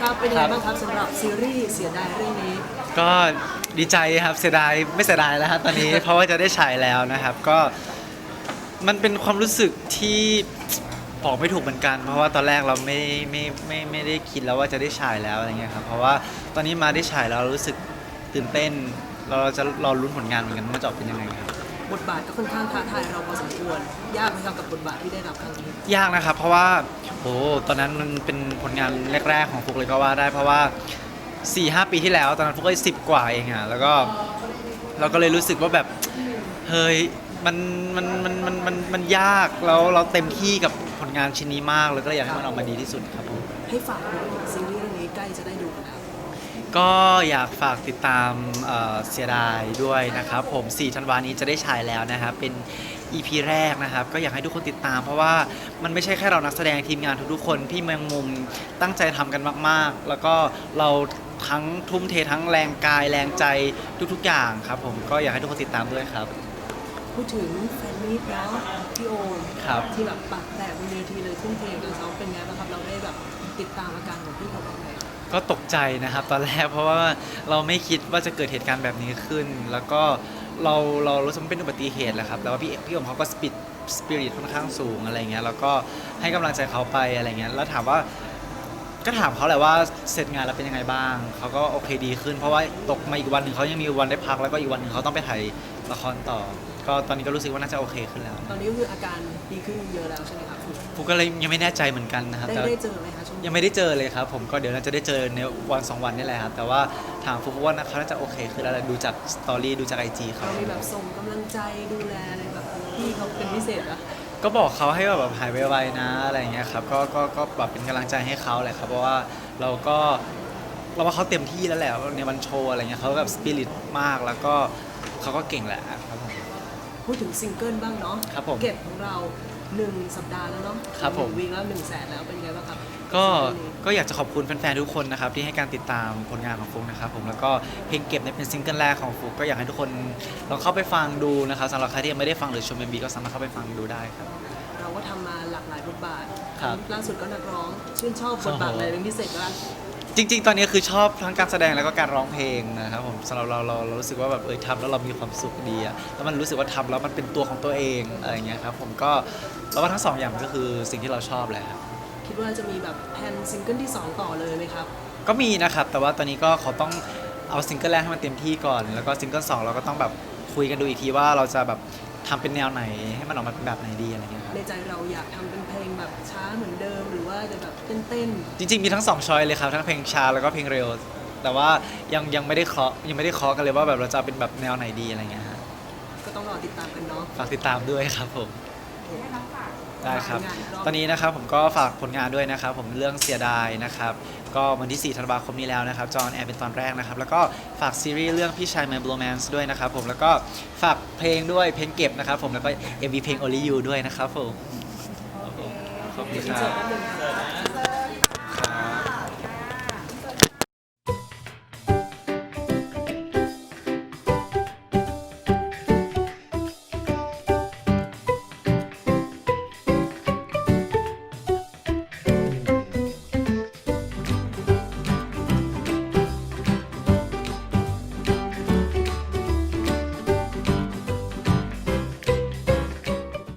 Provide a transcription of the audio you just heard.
ครับเป็นยังครัไงบบ้างครับสำหรับซีรีส์เสียดายเรื่องนี้ ก็ดีใจครับเสียดายไม่เสียดายแล้วฮะตอนนี้ เพราะว่าจะได้ฉายแล้วนะครับก็ มันเป็นความรู้สึกที่บอกไม่ถูกเหมือนกัน เพราะว่าตอนแรกเราไม่ไม่ไม่ไม่ได้คิดแล้วว่าจะได้ฉายแล้วอะไรเงี้ยครับเพราะว่าตอนนี้มาได้ฉายแล้วเรารู้สึกตื่นเต้น เราจะรอลุ้นผลงานเหมือนกันว่าจะออกเป็นยังไงครับ บทบาทก็ค่อนข้างท้าทายเราพอสมควร ยากไหมครับกับบทบาทที่ได้รับครั้งนี้ ยากนะครับ เพราะว่า โอ้ตอนนั้นมันเป็นผลงานแรกๆของฟุกเลยก็ว่าได้เพราะว่า4ี่หปีที่แล้ว ตอนนั้นฟุกก็สิบกว่าเองอะแล้วก็เราก็เลยรู้สึกว่าแบบเฮ้ยมันมันมันมันมันมันยากแล้วเราเต็มที่กับผลงานชิ้นนี้มากแล้วก็เลยอยากให้มันออกมาดีที่สุดครับผมให้ฝากซีรีส์เรื่องนี้ใกล้จะได้ดูกันแล้ว ก็อยากฝากติดตามเอ่อเสียดายด้วยนะครับผม 4 ธันวานี้จะได้ฉายแล้วนะครับ เป็น EP แรกนะครับ ก็อยากให้ทุกคนติดตาม เพราะว่ามันไม่ใช่แค่เรานักแสดงทีมงานทุกๆคน พี่เมืองมุมตั้งใจทำกันมาก ๆ แล้วก็เราทั้งทุ่มเททั้งแรงกายแรงใจทุกๆ อย่างครับผมก็อยากให้ทุกคนติดตามด้วยครับพูดถึงแฟนมีตแล้วพี่โอมครับ ที่แบบปากแตกบนเวทีเลยทุ่มเทกันซ้อมเป็นไงบ้างครับเราได้แบบติดตามอาการของพี่เขาบ้างไหม ก็ตกใจนะครับ ตอนแรกเพราะว่าเราไม่คิดว่าจะเกิดเหตุการณ์แบบนี้ขึ้น แล้วก็เราเรารู้สึกว่าเป็นอุบัติเหตุแหละครับแต่ว่าพี่พี่อมเขาก็สปิดสปิริตค่อนข้างสูงอะไรเงี้ยแล้วก็ให้กำลังใจเขาไปอะไรเงี้ยแล้วถามว่าก็ถามเขาแหละว่าเสร็จงานแล้วเป็นยังไงบ้าง เขาก็โอเคดีขึ้น เพราะว่าตกมาอีกวันหนึ่งเขายังมีวันได้พักแล้วก็อีกวันหนึ่งเขาต้องไปถ่าย ละครต่อ ก็ตอนนี้ก็รู้สึกว่าน่าจะโอเคขึ้นแล้วตอนนี้ก็คืออาการดีขึ้นเยอะแล้วใช่ไหมครับคุณผมก็เลยยังไม่แน่ใจเหมือนกันนะครับได้แต่ได้เจอไหมคะช่วงนี้ยังไม่ได้เจอเลยครับ ผมก็เดี๋ยวน่าจะได้เจอในวันสองวันนี่แหละครับแต่ว่าถามฟุกว่าเขาน่าจะโอเคขึ้นแล้วแหละดูจากสตอรี่ดูจากไอจีเขา เรามีแบบส่งกำลังใจดูแลอะไรแบบพี่เขาเป็นพิเศษอะก็บอกเขาให้แบบหายไวๆนะอะไรอย่างเงี้ยครับก็ก็ก็แบบเป็นกำลังใจให้เขาแหละครับเพราะว่าเราก็เราว่าเขาเต็มที่แล้วแหละในวันโชว์อะไรเงี้ยเขาแบบสปิริตมากแล้วก็ เขาก็เก่งแหละครับผม พูดถึงซิงเกิลบ้างเนาะครับผมเก็บของเราหนึ่งสัปดาห์แล้วเนาะครับผม หนึ่งวีคแล้วหนึ่งแสนแล้วเป็นไงบ้างครับก็ซิงเกิลนี้ ก็อยากจะขอบคุณแฟนๆทุกคนนะครับที่ให้การติดตามผลงานของฟุกนะครับผมแล้วก็เพลงเก็บเนี่ยเป็นซิงเกิลแรกของฟุกก็อยากให้ทุกคนลองเข้าไปฟังดูนะครับสำหรับใครที่ยังไม่ได้ฟังหรือชมเอ็มบีก็สามารถเข้าไปฟังดูได้ครับ เราก็ทำมาหลากหลายบทบาทครับล่าสุดก็นักร้อง ชื่นชอบบทบาทโอ้โหอะไรเป็นพิเศษบ้าง จริง ๆ ตอนนี้คือชอบทั้งการแสดงแล้วก็การร้องเพลงนะครับผมสำหรับเราเราเรารู้สึกว่าแบบเออทำแล้วเรามีความสุขดีอะแล้วมันรู้สึกว่าทำแล้วมันเป็นตัวของตัวเองอะไรอย่างเงี้ยครับผมก็เราว่าทั้งสองอย่างมันก็คือสิ่งที่เราชอบแหละครับ คิดว่าจะมีแบบแพลนซิงเกิลที่ 2 ต่อเลยไหมครับ ก็มีนะครับ แต่ว่าตอนนี้ก็เขาต้องเอาซิงเกิลแรกให้มันเต็มที่ก่อน แล้วก็ซิงเกิลสองเราก็ต้องแบบคุยกันดูอีกทีว่าเราจะแบบ ทำเป็นแนวไหนให้มันออกมาเป็นแบบไหนดีอะไรเงี้ยครับในใจเราอยากทำเป็นเพลงแบบช้าเหมือนเดิม หรือว่าจะแบบเต้นจริงๆมีทั้งสองช้อยเลยครับทั้งเพลงช้าแล้วก็เพลงเร็ว แต่ว่ายังยังไม่ได้เคาะยังไม่ได้เคาะกันเลยว่าแบบเราจะเอาเป็นแบบแนวไหนดีอะไรเงี้ยฮะๆก็ต้องรอติดตามกันเนาะ ฝากติดตามด้วยครับผม ได้ครับ ตอนนี้นะครับผมก็ฝากผลงานด้วยนะครับ ผมเรื่องเสียดายนะครับ ก็วันที่ 4 ธันวาคมนี้แล้วนะครับ จอห์นแอร์เป็นตอนแรกนะครับ แล้วก็ฝากซีรีส์เรื่องพี่ชายแมนบลูแมนส์ด้วยนะครับผม แล้วก็ฝากเพลงด้วย เพลงเก็บนะครับผม แล้วก็ MV เพลง Only You ด้วยนะครับผม ขอบคุณครับ